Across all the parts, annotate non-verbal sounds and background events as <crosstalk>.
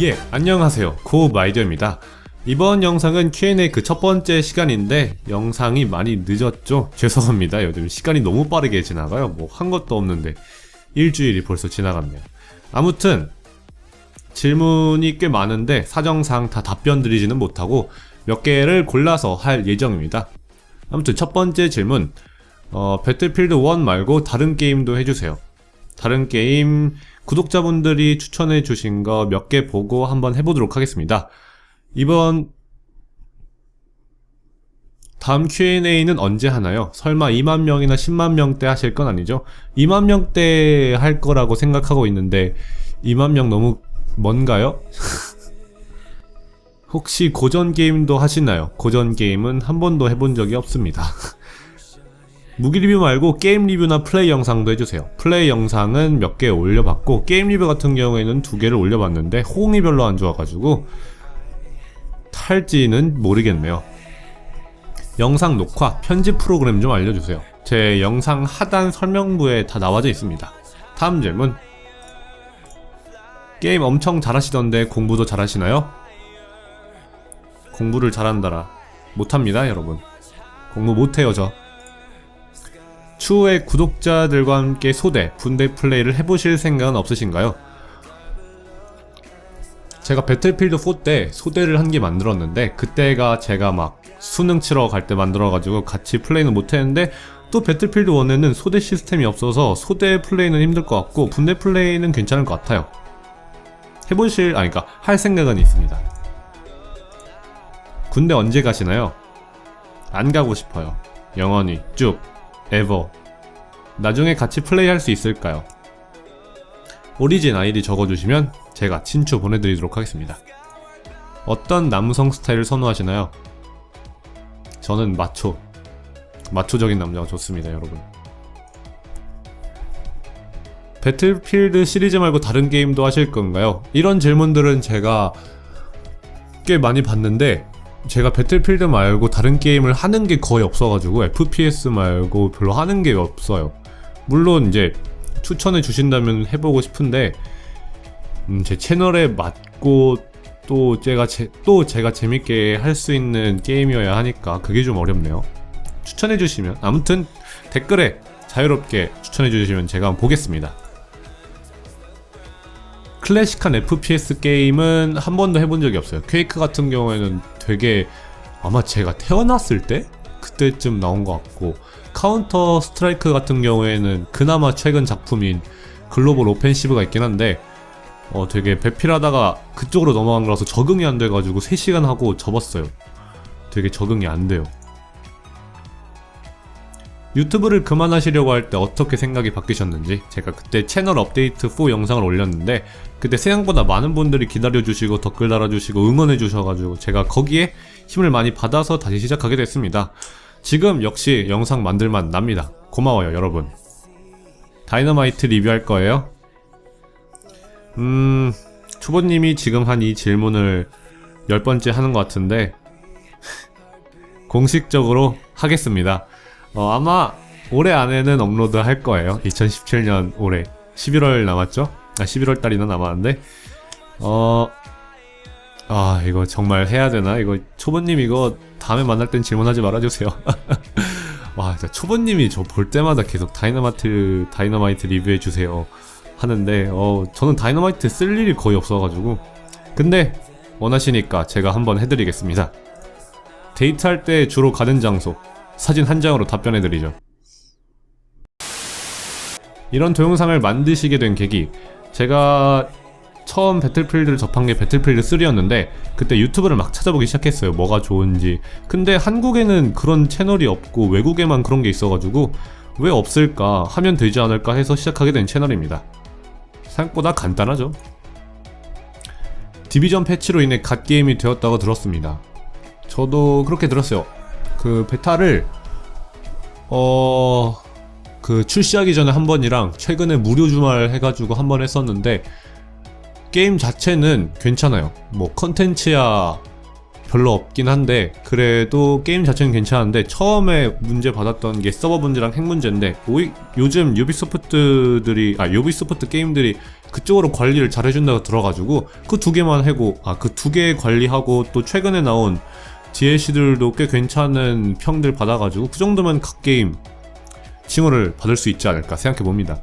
예, 안녕하세요. 고마이더입니다. 이번 영상은 Q&A 그 첫 번째 시간인데 영상이 많이 늦었죠? <laughs> 죄송합니다. 요즘 시간이 너무 빠르게 지나가요. 뭐 한 것도 없는데 일주일이 벌써 지나갔네요. 아무튼 질문이 꽤 많은데 사정상 다 답변 드리지는 못하고 몇 개를 골라서 할 예정입니다. 아무튼 첫 번째 질문 어, 배틀필드 1 말고 다른 게임도 해주세요. 다른 게임 구독자분들이 추천해 주신 거 몇 개 보고 한번 해보도록 하겠습니다. 이번 다음 Q&A는 언제 하나요? 설마 2만 명이나 10만 명대 하실 건 아니죠? 2만 명대 할 거라고 생각하고 있는데 2만 명 너무 먼가요? <laughs> 혹시 고전 게임도 하시나요? 고전 게임은 한 번도 해본 적이 없습니다. <laughs> 무기 리뷰 말고 게임 리뷰나 플레이 영상도 해주세요. 플레이 영상은 몇 개 올려봤고 게임 리뷰 같은 경우에는 두 개를 올려봤는데 호응이 별로 안 좋아가지고 탈지는 모르겠네요. 영상 녹화, 편집 프로그램 좀 알려주세요. 제 영상 하단 설명부에 다 나와져 있습니다. 다음 질문. 게임 엄청 잘하시던데 공부도 잘하시나요? 공부를 잘한다라. 못합니다, 여러분. 공부 못해요, 저. 추후에 구독자들과 함께 소대, 분대 플레이를 해보실 생각은 없으신가요? 제가 배틀필드 4 때 소대를 한 개 만들었는데 그때가 제가 막 수능 치러 갈 때 만들어가지고 같이 플레이는 못했는데 또 배틀필드 1에는 소대 시스템이 없어서 소대 플레이는 힘들 것 같고 분대 플레이는 괜찮을 것 같아요. 해보실 아니 그니까 할 생각은 있습니다. 군대 언제 가시나요? 안 가고 싶어요. 영원히 쭉 에버 나중에 같이 플레이할 수 있을까요? 오리진 아이디 적어주시면 제가 친추 보내드리도록 하겠습니다. 어떤 남성 스타일을 선호하시나요? 저는 마초. 마초적인 남자가 좋습니다, 여러분. 배틀필드 시리즈 말고 다른 게임도 하실 건가요? 이런 질문들은 제가 꽤 많이 봤는데 제가 배틀필드 말고 다른 게임을 하는 게 거의 없어가지고 FPS 말고 별로 하는 게 없어요. 물론 이제 추천해 주신다면 해보고 싶은데 음, 제 채널에 맞고 또 제가 제, 또 제가 재밌게 할 수 있는 게임이어야 하니까 그게 좀 어렵네요. 추천해 주시면 아무튼 댓글에 자유롭게 추천해 주시면 제가 한번 보겠습니다. 클래식한 FPS 게임은 한 번도 해본 적이 없어요. 퀘이크 같은 경우에는 되게 아마 제가 태어났을 때 그때쯤 나온 것 같고 카운터 스트라이크 같은 경우에는 그나마 최근 작품인 글로벌 오펜시브가 있긴 한데 어 되게 배필하다가 그쪽으로 넘어간 거라서 적응이 안 돼가지고 3시간 하고 접었어요. 되게 적응이 안 돼요. 유튜브를 그만하시려고 할 때 어떻게 생각이 바뀌셨는지 제가 그때 채널 업데이트 4 영상을 올렸는데 그때 생각보다 많은 분들이 기다려주시고 댓글 달아주시고 응원해주셔가지고 제가 거기에 힘을 많이 받아서 다시 시작하게 됐습니다. 지금 역시 영상 만들만 납니다. 고마워요 여러분. 다이너마이트 리뷰할 거예요? 음... 초보님이 지금 한 이 질문을 열 번째 하는 것 같은데 공식적으로 하겠습니다. 어, 아마 올해 안에는 업로드 할 거예요. 2017년 올해 11월 남았죠? 아 11월 달이나 남았는데 어... 아 이거 정말 해야 되나? 이거 초보님 이거 다음에 만날 땐 질문하지 말아주세요. <laughs> 와 진짜 초보님이 저 볼 때마다 계속 다이너마이트 다이너마이트 리뷰해 주세요 하는데 어 저는 다이너마이트 쓸 일이 거의 없어가지고 근데 원하시니까 제가 한번 해드리겠습니다. 데이트할 때 주로 가는 장소 사진 한 장으로 답변해드리죠. 이런 동영상을 만드시게 된 계기. 제가 처음 배틀필드를 접한 게 배틀필드 3였는데 그때 유튜브를 막 찾아보기 시작했어요. 뭐가 좋은지. 근데 한국에는 그런 채널이 없고 외국에만 그런 게 있어가지고 왜 없을까 하면 되지 않을까 해서 시작하게 된 채널입니다. 생각보다 간단하죠? 디비전 패치로 인해 갓게임이 되었다고 들었습니다. 저도 그렇게 들었어요 그 베타를 어... 그 출시하기 전에 한 번이랑 최근에 무료 주말 해가지고 한 번 했었는데 게임 자체는 괜찮아요. 뭐 컨텐츠야 별로 없긴 한데 그래도 게임 자체는 괜찮은데 처음에 문제 받았던 게 서버 문제랑 핵 문제인데 오이, 요즘 유비소프트들이 아 유비소프트 게임들이 그쪽으로 관리를 잘 해준다고 들어가지고 그 두 개만 해고 아 그 두 개 관리하고 또 최근에 나온 DLC들도 꽤 괜찮은 평들 받아가지고 그 정도면 각 게임 칭호를 받을 수 있지 않을까 생각해 봅니다.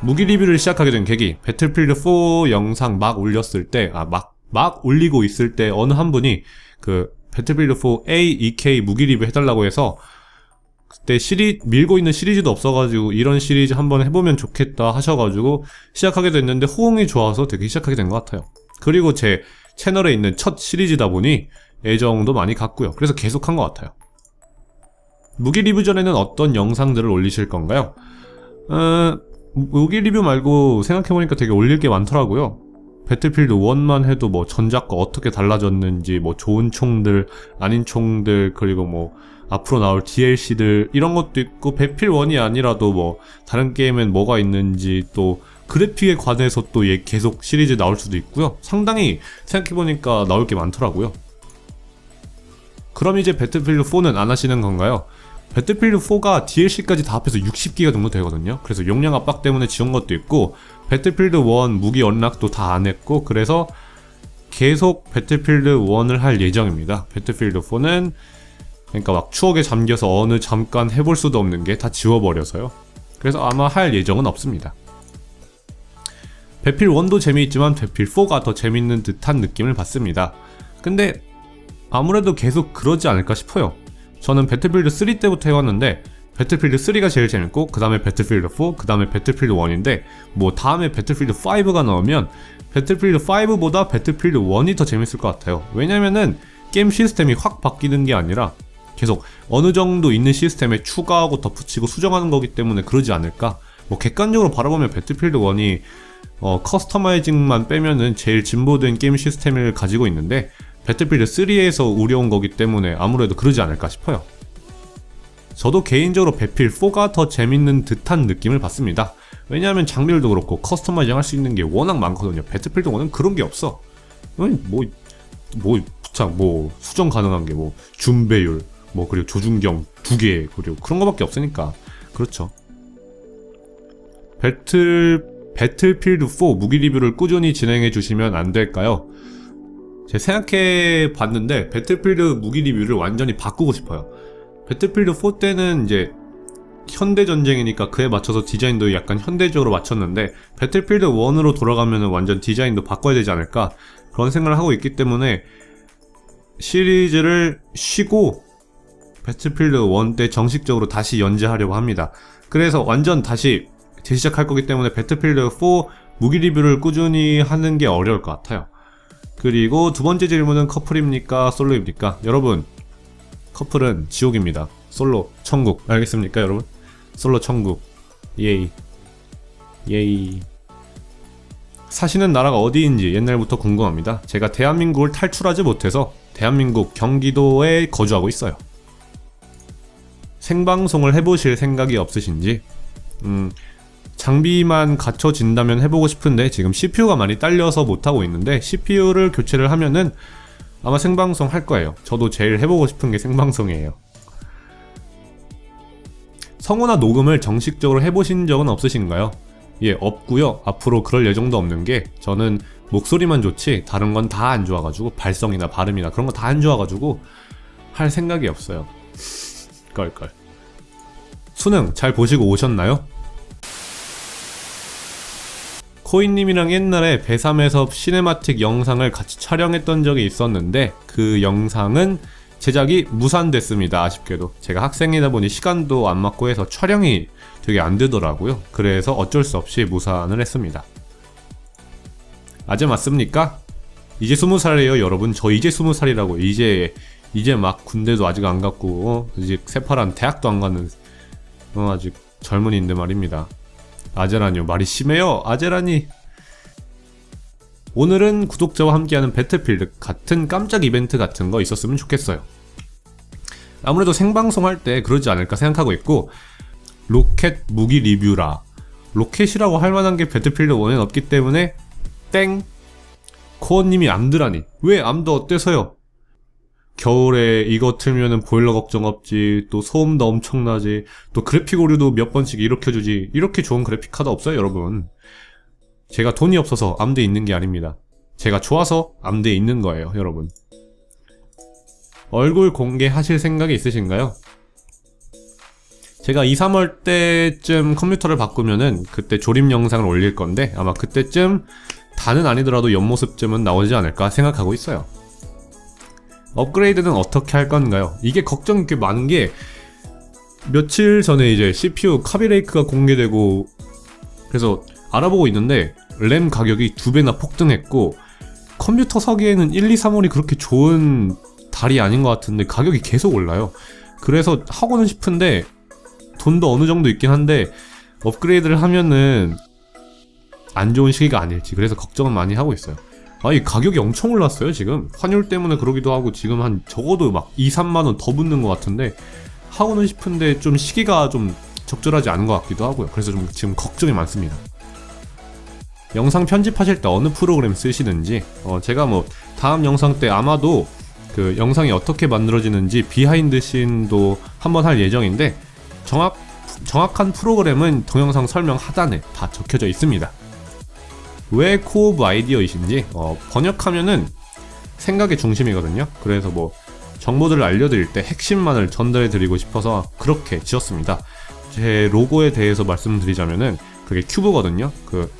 무기 리뷰를 시작하게 된 계기 배틀필드 4 영상 막 올렸을 때아막막 올리고 있을 때 어느 한 분이 그 배틀필드 4 A, EK 무기 리뷰 해달라고 해서 그때 시리 밀고 있는 시리즈도 없어가지고 이런 시리즈 한번 해보면 좋겠다 하셔가지고 시작하게 됐는데 호응이 좋아서 되게 시작하게 된 것 같아요. 그리고 제 채널에 있는 첫 시리즈다 보니 애정도 많이 갔고요. 그래서 계속 한 것 같아요. 무기 리뷰 전에는 어떤 영상들을 올리실 건가요? 어, 무기 리뷰 말고 생각해보니까 되게 올릴 게 많더라고요. 배틀필드 1만 해도 뭐 전작과 어떻게 달라졌는지, 뭐 좋은 총들, 아닌 총들, 그리고 뭐 앞으로 나올 DLC들, 이런 것도 있고, 배필 1이 아니라도 뭐 다른 게임엔 뭐가 있는지, 또 그래픽에 관해서 또 얘 계속 시리즈 나올 수도 있고요. 상당히 생각해보니까 나올 게 많더라고요. 그럼 이제 배틀필드 4는 안 하시는 건가요? 배틀필드 4가 DLC까지 다 합해서 60기가 정도 되거든요. 그래서 용량 압박 때문에 지운 것도 있고 배틀필드 1 무기 언락도 다 안 했고 그래서 계속 배틀필드 1을 할 예정입니다. 배틀필드 4는 그러니까 막 추억에 잠겨서 어느 잠깐 해볼 수도 없는 게 다 지워버려서요. 그래서 아마 할 예정은 없습니다. 배필 1도 재미있지만 배필 4가 더 재밌는 듯한 느낌을 받습니다. 근데 아무래도 계속 그러지 않을까 싶어요. 저는 배틀필드 3 때부터 해왔는데 배틀필드 3가 제일 재밌고 그 다음에 배틀필드 4, 그 다음에 배틀필드 1인데 뭐 다음에 배틀필드 5가 나오면 배틀필드 5보다 배틀필드 1이 더 재밌을 것 같아요. 왜냐면은 게임 시스템이 확 바뀌는 게 아니라 계속 어느 정도 있는 시스템에 추가하고 덧붙이고 수정하는 거기 때문에 그러지 않을까? 뭐 객관적으로 바라보면 배틀필드 1이 어, 커스터마이징만 빼면은 제일 진보된 게임 시스템을 가지고 있는데 배틀필드 3에서 우려온 거기 때문에 아무래도 그러지 않을까 싶어요. 저도 개인적으로 배필 4가 더 재밌는 듯한 느낌을 받습니다. 왜냐하면 장비들도 그렇고 커스터마이징 할 수 있는 게 워낙 많거든요. 배틀필드 1은 그런 게 없어. 뭐, 뭐, 참, 뭐, 수정 가능한 게 뭐, 준배율, 뭐, 그리고 조준경 두 개, 그리고 그런 거밖에 없으니까. 그렇죠. 배틀, 배틀필드 4 무기 리뷰를 꾸준히 진행해 주시면 안 될까요? 제가 생각해 봤는데, 배틀필드 무기 리뷰를 완전히 바꾸고 싶어요. 배틀필드 4 때는 이제 현대 전쟁이니까 그에 맞춰서 디자인도 약간 현대적으로 맞췄는데 배틀필드 1으로 돌아가면 완전 디자인도 바꿔야 되지 않을까 그런 생각을 하고 있기 때문에 시리즈를 쉬고 배틀필드 1 때 정식적으로 다시 연재하려고 합니다. 그래서 완전 다시 재시작할 거기 때문에 배틀필드 4 무기 리뷰를 꾸준히 하는 게 어려울 것 같아요. 그리고 두 번째 질문은 커플입니까? 솔로입니까? 여러분, 커플은 지옥입니다. 솔로 천국 알겠습니까 여러분? 솔로 천국 예이 예이 사시는 나라가 어디인지 옛날부터 궁금합니다. 제가 대한민국을 탈출하지 못해서 대한민국 경기도에 거주하고 있어요. 생방송을 해보실 생각이 없으신지 음, 장비만 갖춰진다면 해보고 싶은데 지금 CPU가 많이 딸려서 못하고 있는데 CPU를 교체를 하면은 아마 생방송 할 거예요. 저도 제일 해보고 싶은 게 생방송이에요. 성우나 녹음을 정식적으로 해보신 적은 없으신가요? 예, 없고요. 앞으로 그럴 예정도 없는 게 저는 목소리만 좋지 다른 건 다 안 좋아가지고 발성이나 발음이나 그런 거 다 안 좋아가지고 할 생각이 없어요. <laughs> 껄껄. 수능 잘 보시고 오셨나요? 코인님이랑 옛날에 배삼에서 시네마틱 영상을 같이 촬영했던 적이 있었는데 그 영상은 제작이 무산됐습니다. 아쉽게도 제가 학생이다 보니 시간도 안 맞고 해서 촬영이 되게 안 되더라고요. 그래서 어쩔 수 없이 무산을 했습니다. 아재 맞습니까? 이제 스무 살이에요, 여러분. 저 이제 스무 살이라고 이제 이제 막 군대도 아직 안 갔고 어? 아직 새파란 대학도 안 가는 어, 아직 젊은이인데 말입니다. 아제라니요. 말이 심해요. 아제라니 오늘은 구독자와 함께하는 배틀필드 같은 깜짝 이벤트 같은 거 있었으면 좋겠어요. 아무래도 생방송 할 때 그러지 않을까 생각하고 있고 로켓 무기 리뷰라. 로켓이라고 할 만한 게 배틀필드 1엔 없기 때문에 땡. 코어님이 암드라니. 왜 암드 어때서요? 겨울에 이거 틀면은 보일러 걱정 없지. 또 소음도 엄청나지. 또 그래픽 오류도 몇 번씩 일으켜주지. 이렇게 좋은 그래픽 카드 없어요, 여러분. 제가 돈이 없어서 암드에 있는 게 아닙니다. 제가 좋아서 암드에 있는 거예요, 여러분. 얼굴 공개하실 생각이 있으신가요? 제가 2, 3월 때쯤 컴퓨터를 바꾸면은 그때 조립 영상을 올릴 건데 아마 그때쯤 다는 아니더라도 옆모습쯤은 나오지 않을까 생각하고 있어요. 업그레이드는 어떻게 할 건가요? 이게 걱정이 꽤 많은 게 며칠 전에 이제 CPU 카비레이크가 공개되고 그래서 알아보고 있는데 램 가격이 두 배나 폭등했고 컴퓨터 사기에는 1, 2, 3월이 그렇게 좋은 달이 아닌 것 같은데 가격이 계속 올라요. 그래서 하고는 싶은데 돈도 어느 정도 있긴 한데 업그레이드를 하면은 안 좋은 시기가 아닐지 그래서 걱정은 많이 하고 있어요. 아이 가격이 엄청 올랐어요 지금 환율 때문에 그러기도 하고 지금 한 적어도 막 2, 3만 원 더 붙는 것 같은데 하고는 싶은데 좀 시기가 좀 적절하지 않은 것 같기도 하고요. 그래서 좀 지금 걱정이 많습니다. 영상 편집하실 때 어느 프로그램 쓰시는지 어 제가 뭐 다음 영상 때 아마도 그 영상이 어떻게 만들어지는지 비하인드 씬도 한번 할 예정인데 정확 정확한 프로그램은 동영상 설명 하단에 다 적혀져 있습니다. 왜 코오브 아이디어이신지 어, 번역하면은 생각의 중심이거든요. 그래서 뭐 정보들을 알려드릴 때 핵심만을 전달해드리고 싶어서 그렇게 지었습니다. 제 로고에 대해서 말씀드리자면은 그게 큐브거든요. 그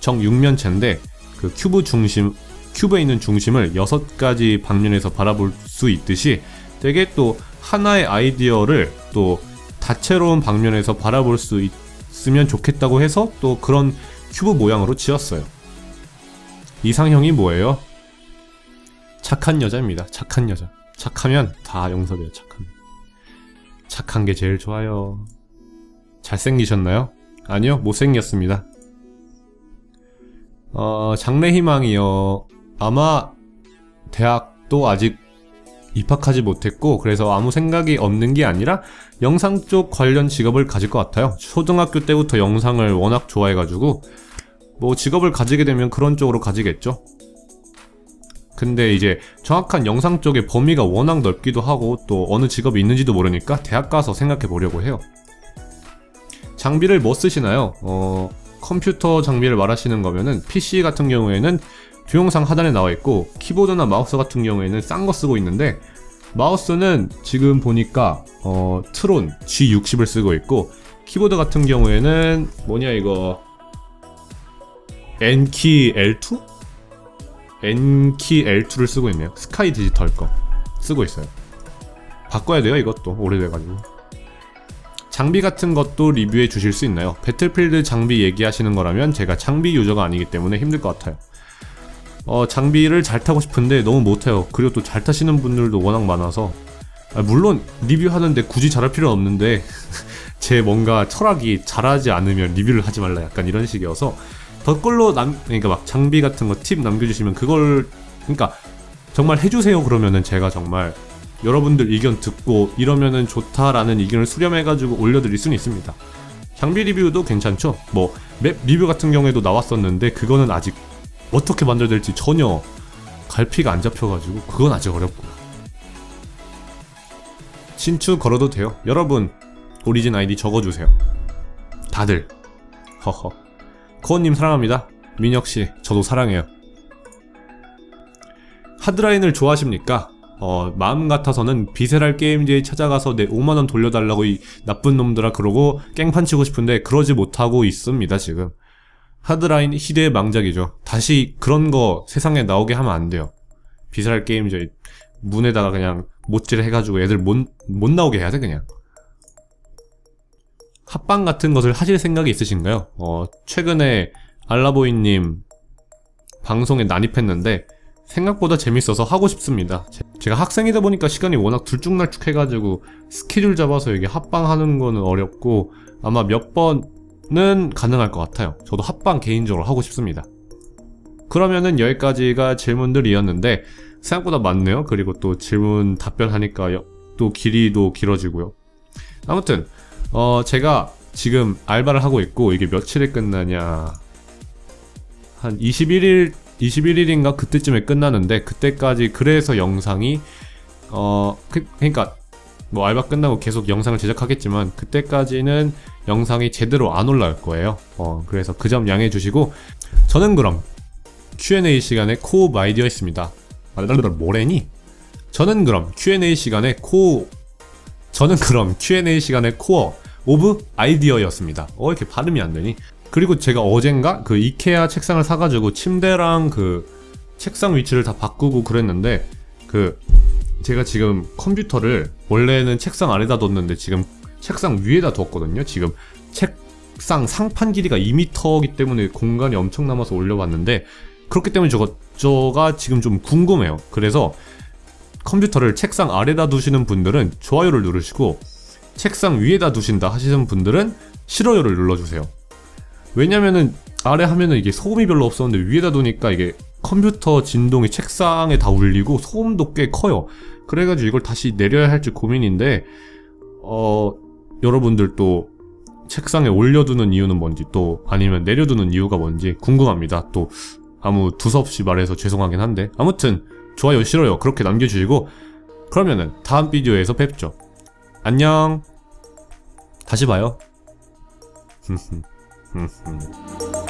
정육면체인데 그 큐브 중심 큐브에 있는 중심을 여섯 가지 방면에서 바라볼 수 있듯이 되게 또 하나의 아이디어를 또 다채로운 방면에서 바라볼 수 있으면 좋겠다고 해서 또 그런 큐브 모양으로 지었어요. 이상형이 뭐예요? 착한 여자입니다. 착한 여자. 착하면 다 용서돼요. 착한. 착한 게 제일 좋아요. 잘생기셨나요? 아니요, 못생겼습니다. 어, 장래 희망이요. 아마 대학도 아직 입학하지 못했고 그래서 아무 생각이 없는 게 아니라 영상 쪽 관련 직업을 가질 것 같아요. 초등학교 때부터 영상을 워낙 좋아해가지고 뭐 직업을 가지게 되면 그런 쪽으로 가지겠죠. 근데 이제 정확한 영상 쪽의 범위가 워낙 넓기도 하고 또 어느 직업이 있는지도 모르니까 대학 가서 생각해 보려고 해요. 장비를 뭐 쓰시나요? 어, 컴퓨터 장비를 말하시는 거면은 PC 같은 경우에는 동영상 하단에 나와 있고 키보드나 마우스 같은 경우에는 싼 거 쓰고 있는데 마우스는 지금 보니까 어, 트론 G60을 쓰고 있고 키보드 같은 경우에는 뭐냐 이거 N키 L2? N키 L2를 쓰고 있네요. 스카이 디지털 거 쓰고 있어요. 바꿔야 돼요 이것도 오래돼가지고. 장비 같은 것도 리뷰해 주실 수 있나요? 배틀필드 장비 얘기하시는 거라면 제가 장비 유저가 아니기 때문에 힘들 것 같아요. 어, 장비를 잘 타고 싶은데 너무 못해요. 그리고 또 잘 타시는 분들도 워낙 많아서. 아, 물론 리뷰하는데 굳이 잘할 필요는 없는데 <laughs> 제 뭔가 철학이 잘하지 않으면 리뷰를 하지 말라 약간 이런 식이어서 댓글로 남 그러니까 막 장비 같은 거 팁 남겨주시면 그걸 그러니까 정말 해주세요 그러면은 제가 정말 여러분들 의견 듣고 이러면은 좋다라는 의견을 수렴해가지고 올려드릴 수는 있습니다. 장비 리뷰도 괜찮죠? 뭐 맵 리뷰 같은 경우에도 나왔었는데 그거는 아직 어떻게 만들어야 될지 전혀 갈피가 안 잡혀가지고 그건 아직 어렵고 신추 걸어도 돼요? 여러분 오리진 아이디 적어주세요. 다들. 허허. 코어님 사랑합니다. 민혁씨 저도 사랑해요. 하드라인을 좋아하십니까? 어, 마음 같아서는 비세랄 게임즈에 찾아가서 내 5만원 돌려달라고 이 나쁜 놈들아 그러고 깽판 치고 싶은데 그러지 못하고 있습니다 지금 하드라인 시대의 망작이죠. 다시 그런 거 세상에 나오게 하면 안 돼요. 비쌀 게임 저희 문에다가 그냥 못질 해가지고 애들 못, 못 나오게 해야 돼 그냥. 합방 같은 것을 하실 생각이 있으신가요? 어, 최근에 알라보이님 방송에 난입했는데 생각보다 재밌어서 하고 싶습니다. 제- 제가 학생이다 보니까 시간이 워낙 들쭉날쭉 해가지고 스케줄 잡아서 이게 합방하는 거는 어렵고 아마 몇 번 은 가능할 것 같아요. 저도 합방 개인적으로 하고 싶습니다. 그러면은 여기까지가 질문들이었는데 생각보다 많네요. 그리고 또 질문 답변하니까 여- 또 길이도 길어지고요. 아무튼 어 제가 지금 알바를 하고 있고 이게 며칠에 끝나냐 한 21일 21일인가 그때쯤에 끝나는데 그때까지 그래서 영상이 어 그, 그러니까 뭐 알바 끝나고 계속 영상을 제작하겠지만 그때까지는 영상이 제대로 안 올라올 거예요. 어 그래서 그 점 양해해 주시고 저는 그럼 Q&A 시간에 코업 아이디어 있습니다. 말달달 뭐래니? 저는 그럼 Q&A 시간에 코 저는 그럼 Q&A 시간에 코어 오브 아이디어였습니다. 어 이렇게 발음이 안 되니? 그리고 제가 어젠가 그 이케아 책상을 사가지고 침대랑 그 책상 위치를 다 바꾸고 그랬는데 그 제가 지금 컴퓨터를 원래는 책상 아래다 뒀는데 지금 책상 위에다 뒀거든요. 지금 책상 상판 길이가 2m이기 때문에 공간이 엄청 남아서 올려봤는데 그렇기 때문에 저거 저가 지금 좀 궁금해요. 그래서 컴퓨터를 책상 아래다 두시는 분들은 좋아요를 누르시고 책상 위에다 두신다 하시는 분들은 싫어요를 눌러주세요. 왜냐면은 아래 하면은 이게 소음이 별로 없었는데 위에다 두니까 이게 컴퓨터 진동이 책상에 다 울리고 소음도 꽤 커요. 그래가지고 이걸 다시 내려야 할지 고민인데 어 여러분들 또 책상에 올려두는 이유는 뭔지 또 아니면 내려두는 이유가 뭔지 궁금합니다. 또 아무 두서없이 말해서 죄송하긴 한데 아무튼 좋아요 싫어요 그렇게 남겨주시고 그러면은 다음 비디오에서 뵙죠. 안녕. 다시 봐요. <laughs>